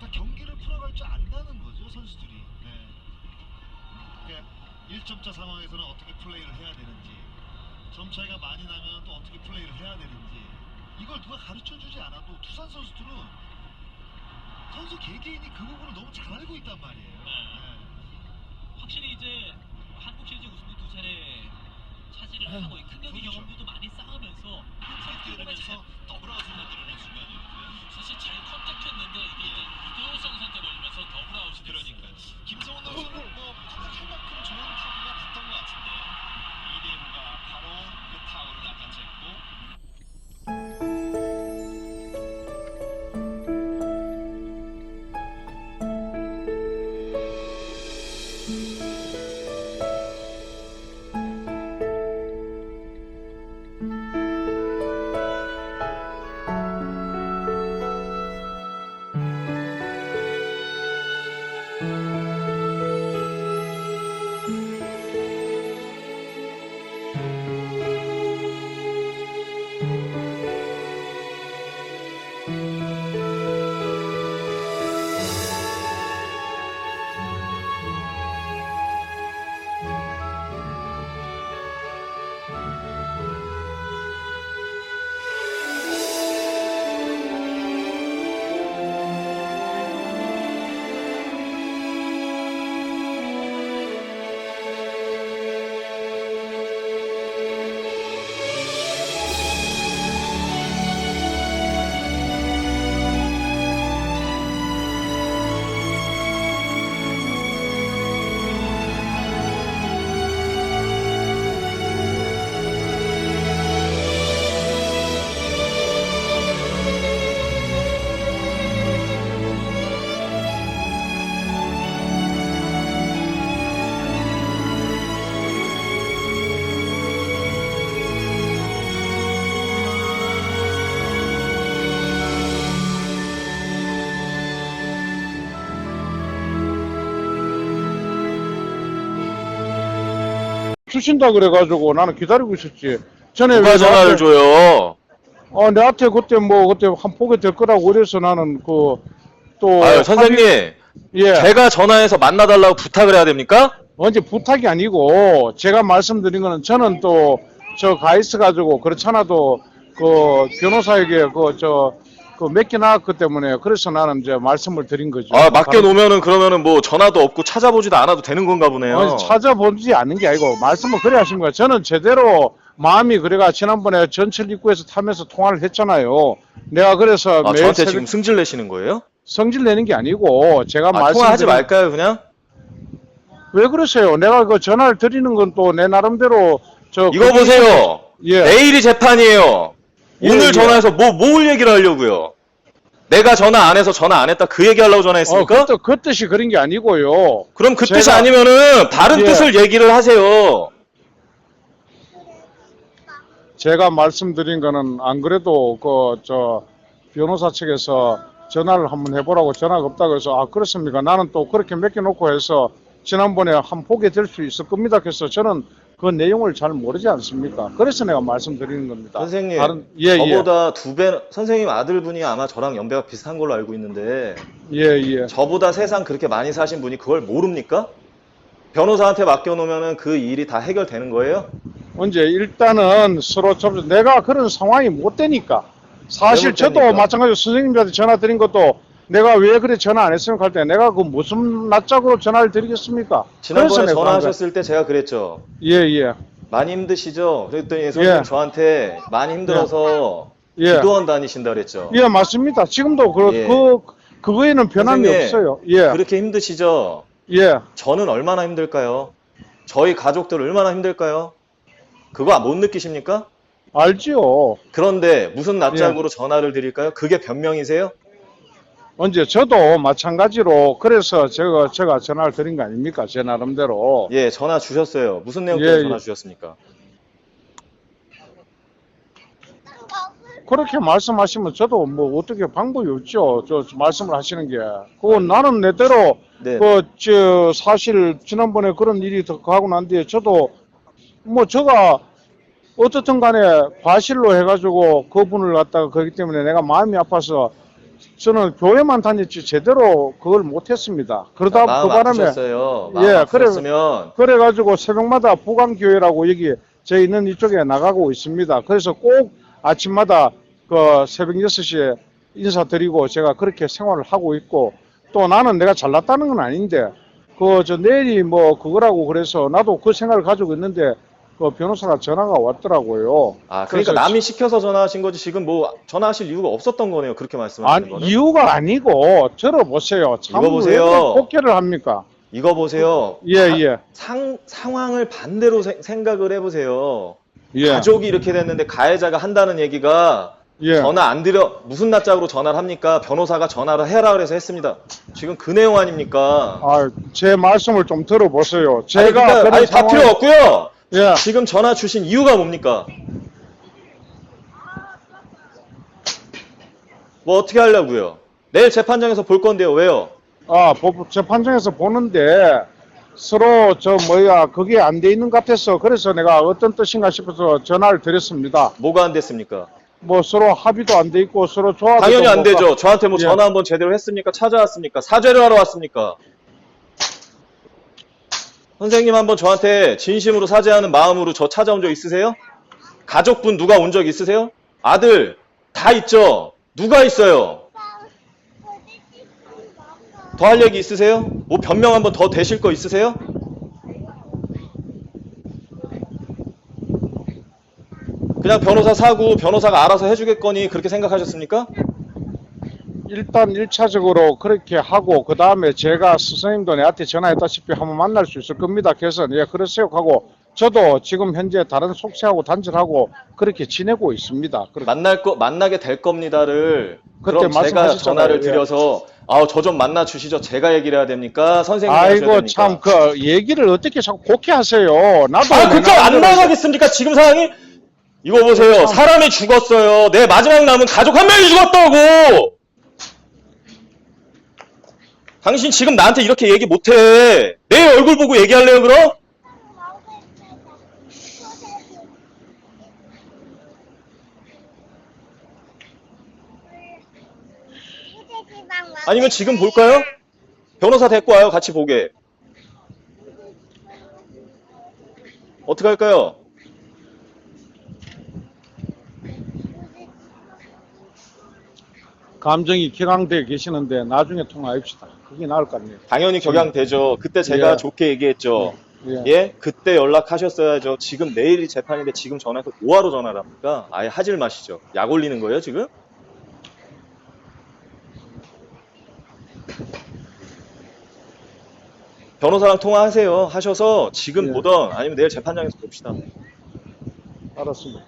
다 경기를 풀어갈 줄 안다는 거죠 선수들이. 네. 그러니까 1점차 상황에서는 어떻게 플레이를 해야 되는지, 점 차이가 많이 나면 또 어떻게 플레이를 해야 되는지 이걸 누가 가르쳐 주지 않아도 두산 선수들은 선수 개개인이 그 부분을 너무 잘 알고 있단 말이에요. 네. 확실히 이제 한국 시리즈 우승도 두 차례 차지를 음, 하고 큰 경기 그렇죠. 경험도 많이 쌓으면서 선수들만 잘 되면서 더블아웃을 만들어낸 순간이었고요. 사실 잘 컨택했는데 이게 이제 유도성 선택 걸리면서 더블 아웃이 그러니까 됐어요. 김성훈 선수는 주신다 그래가지고 나는 기다리고 있었지. 전에 누가 왜 전화를 나한테- 줘요? 어, 내한테 그때 뭐 그때 한 포개 될 거라고 그래서 나는 그또 아유, 선생님, 예 제가 전화해서 만나달라고 부탁을 해야 됩니까? 언제 부탁이 아니고 제가 말씀드린 거는 저는 또 저가 있어 가지고 그렇잖아도 그 변호사에게 그 저 그 맡겨 놨기 때문에 그래서 나는 이제 말씀을 드린 거죠. 아, 맡겨놓으면은 그러면은 뭐 전화도 없고 찾아보지도 않아도 되는 건가 보네요. 아니, 찾아보지 않는 게 아니고 말씀을 그래 하신 거야. 저는 제대로 마음이 그래가 지난번에 전철 입구에서 타면서 통화를 했잖아요. 내가 그래서 아, 매일 저한테 새벽 지금 승질 내시는 거예요? 성질 내는 게 아니고 제가 아, 말씀 통화하지 말까요, 그냥? 왜 그러세요? 내가 그 전화를 드리는 건 또 내 나름대로 저 이거 보세요. 예. 내일이 재판이에요. 예, 오늘 예. 전화해서 뭐, 뭘 얘기를 하려고요? 내가 전화 안 해서 전화 안 했다 그 얘기 하려고 어, 전화했습니까? 그, 뜻- 그 뜻이 그런 게 아니고요. 그럼 그 뜻이 제가- 아니면은 다른 예. 뜻을 얘기를 하세요. 제가 말씀드린 거는 안 그래도 그 저 변호사 측에서 전화를 한번 해보라고 전화가 없다고 해서 아 그렇습니까? 나는 또 그렇게 맡겨놓고 해서 지난번에 한 보게 될 수 있을 겁니다. 그래서 저는 그 내용을 잘 모르지 않습니까? 그래서 내가 말씀드리는 겁니다. 선생님, 다른- 예, 예, 저보다 두 배, 선생님 아들분이 아마 저랑 연배가 비슷한 걸로 알고 있는데, 예, 예. 저보다 세상 그렇게 많이 사신 분이 그걸 모릅니까? 변호사한테 맡겨놓으면은 그 일이 다 해결되는 거예요? 언제 일단은 서로 좀 내가 그런 상황이 못 되니까 사실 못 저도 되니까? 마찬가지로 선생님들한테 전화 드린 것도 내가 왜 그래 전화 안 했습니까 할 때 내가 그 무슨 낯짝으로 전화를 드리겠습니까? 지난번에 전화하셨을 때 제가 그랬죠. 예 예 많이 힘드시죠? 그랬더니 선생님 예. 저한테 많이 힘들어서 예. 기도원 다니신다 그랬죠. 예 맞습니다. 지금도 그, 예. 그 그거에는 변함이 선생님, 없어요. 예 그렇게 힘드시죠? 예. 저는 얼마나 힘들까요? 저희 가족들 얼마나 힘들까요? 그거 못 느끼십니까? 알지요. 그런데 무슨 예. 낯짝으로 전화를 드릴까요? 그게 변명이세요? 언제 저도 마찬가지로 그래서 제가 제가 전화를 드린 거 아닙니까? 제 나름대로. 예, 전화 주셨어요. 무슨 내용 예, 때문에 예. 전화 주셨습니까? 그렇게 말씀하시면 저도 뭐 어떻게 방법이 없죠. 저 말씀을 하시는 게. 그거 나는 내대로 네. 그저 사실 지난번에 그런 일이 더 가고 난 뒤에 저도 뭐 저가 어떻든 간에 과실로 해가지고 그분을 갖다가 그렇기 때문에 내가 마음이 아파서 저는 교회만 다녔지 제대로 그걸 못했습니다. 그러다 마음 그 바람에 아프셨어요. 마음 예, 아프셨으면 그래가지고 새벽마다 부강교회라고 여기 제 있는 이쪽에 나가고 있습니다. 그래서 꼭 아침마다 그 새벽 6시에 인사드리고 제가 그렇게 생활을 하고 있고 또 나는 내가 잘났다는 건 아닌데 그 저 내일이 뭐 그거라고 그래서 나도 그 생각을 가지고 있는데 그 변호사가 전화가 왔더라고요. 아 그러니까 그래서 남이 시켜서 전화하신 거지 지금 뭐 전화하실 이유가 없었던 거네요. 그렇게 말씀하시는 아니, 거는. 이유가 아니고 들어보세요. 참 이거 보세요. 왜 폭개를 합니까? 이거 보세요. 예, 예, 상, 상황을 반대로 세- 생각을 해보세요. 예, 가족이 이렇게 됐는데 가해자가 한다는 얘기가 예. 전화 안 드려 무슨 날짜로 전화를 합니까? 변호사가 전화를 해라 그래서 했습니다. 지금 그 내용 아닙니까? 아, 제 말씀을 좀 들어보세요. 아니, 제가 그러니까, 그런 아니 다 상황- 필요 없고요. 예, 지금 전화 주신 이유가 뭡니까? 뭐 어떻게 하려고요? 내일 재판장에서 볼 건데요. 왜요? 아, 법- 재판장에서 보는데 서로 저 뭐야 그게 안 돼 있는 것 같아서 그래서 내가 어떤 뜻인가 싶어서 전화를 드렸습니다. 뭐가 안 됐습니까? 뭐 서로 합의도 안 돼 있고 서로 조합도 당연히 안 뭐가- 되죠. 저한테 뭐 예. 전화 한번 제대로 했습니까? 찾아왔습니까? 사죄를 하러 왔습니까? 선생님 한번 저한테 진심으로 사죄하는 마음으로 저 찾아온 적 있으세요? 가족분 누가 온 적 있으세요? 아들 다 있죠? 누가 있어요? 더 할 얘기 있으세요? 뭐 변명 한번 더 되실 거 있으세요? 그냥 변호사 사고 변호사가 알아서 해주겠거니 그렇게 생각하셨습니까? 일단 1차적으로 그렇게 하고 그 다음에 제가 스승님도 내한테 전화했다시피 한번 만날 수 있을 겁니다. 그래서 예 그러세요 하고 저도 지금 현재 다른 속세하고 단절하고 그렇게 지내고 있습니다. 그렇게 만날 거 만나게 될 겁니다를 그때 그럼 제가. 전화를 예. 드려서 드려서 아저좀 만나 주시죠. 제가 얘기를 해야 됩니까? 선생님이 아이고? 참 그 얘기를 어떻게 자꾸 곱게 하세요. 나도 아내 그니까 안 나가겠습니까? 지금 상황이 이거 보세요. 참. 사람이 죽었어요. 내 마지막 남은 가족 한 명이 죽었다고. 당신 지금 나한테 이렇게 얘기 못해. 내 얼굴 보고 얘기할래요, 그럼? 아니면 지금 볼까요? 변호사 데리고 와요. 같이 보게. 어떻게 할까요? 감정이 격앙돼 계시는데 나중에 통화합시다. 그게 나을 것 같네요. 당연히 격양되죠. 그때 제가 예. 좋게 얘기했죠. 예. 예? 그때 연락하셨어야죠. 지금 내일이 재판인데 지금 전화해서 뭐하러 전화를 합니까? 아예 하질 마시죠. 약 올리는 거예요, 지금? 변호사랑 통화하세요. 하셔서 지금 예. 보던 아니면 내일 재판장에서 봅시다. 알았습니다.